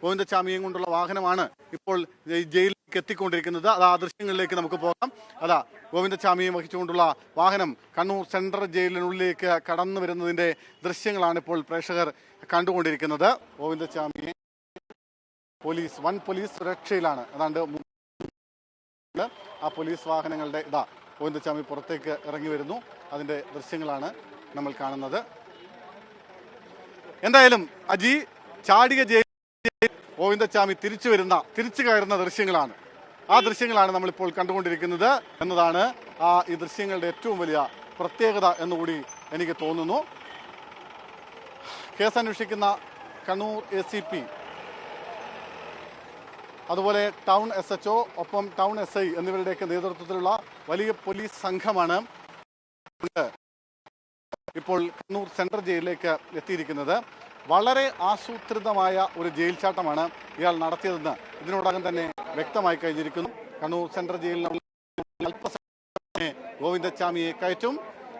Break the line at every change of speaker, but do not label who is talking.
ഗോവിന്ദച്ചാമിയും കൊണ്ടുള്ള വാഹനമാണ് ഇപ്പോൾ ഈ ജയിലിലേക്ക് എത്തിക്കൊണ്ടിരിക്കുന്നത്. അത് ദൃശ്യങ്ങളിലേക്ക് നമുക്ക് പോകാം. അതാ ഗോവിന്ദസ്വാമിയെ വഹിച്ചുകൊണ്ടുള്ള വാഹനം കണ്ണൂർ സെൻട്രൽ ജയിലിനുള്ളിലേക്ക് കടന്നു വരുന്നതിന്റെ ദൃശ്യങ്ങളാണ് ഇപ്പോൾ പ്രേക്ഷകർ കണ്ടുകൊണ്ടിരിക്കുന്നത്. ഗോവിന്ദസ്വാമിയെ പോലീസ് വൻ പോലീസ് സുരക്ഷയിലാണ്. അതാണ്ട് ആ പോലീസ് വാഹനങ്ങളുടെ ഇതാ ഗോവിന്ദസ്വാമി പുറത്തേക്ക് ഇറങ്ങി വരുന്നു. അതിന്റെ ദൃശ്യങ്ങളാണ് നമ്മൾ കാണുന്നത്. എന്തായാലും അജി ചാടിക ജയിൽ ഗോവിന്ദസ്വാമി തിരിച്ചു വരുന്ന തിരിച്ചു കയറുന്ന ദൃശ്യങ്ങളാണ്. ആ ദൃശ്യങ്ങളാണ് നമ്മളിപ്പോൾ കണ്ടുകൊണ്ടിരിക്കുന്നത് എന്നതാണ് ആ ഈ ദൃശ്യങ്ങളുടെ ഏറ്റവും വലിയ പ്രത്യേകത എന്നുകൂടി എനിക്ക് തോന്നുന്നു. കേസ് അന്വേഷിക്കുന്ന കണ്ണൂർ എ സി പി അതുപോലെ ടൗൺ എസ് എച്ച് ഒ ഒപ്പം ടൗൺ എസ് ഐ എന്നിവരുടെയൊക്കെ നേതൃത്വത്തിലുള്ള വലിയ പോലീസ് സംഘമാണ് ഇപ്പോൾ കണ്ണൂർ സെൻട്രൽ ജയിലിലേക്ക് എത്തിയിരിക്കുന്നത്. വളരെ ആസൂത്രിതമായ ഒരു ജയിൽ ചാട്ടമാണ് ഇയാൾ നടത്തിയതെന്ന് ഇതിനോടകം തന്നെ വ്യക്തമായി കഴിഞ്ഞിരിക്കുന്നു. കണ്ണൂർ സെൻട്രൽ ജയിലിൽ അല്പസമയം ഗോവിന്ദച്ചാമിയെ കയറ്റും.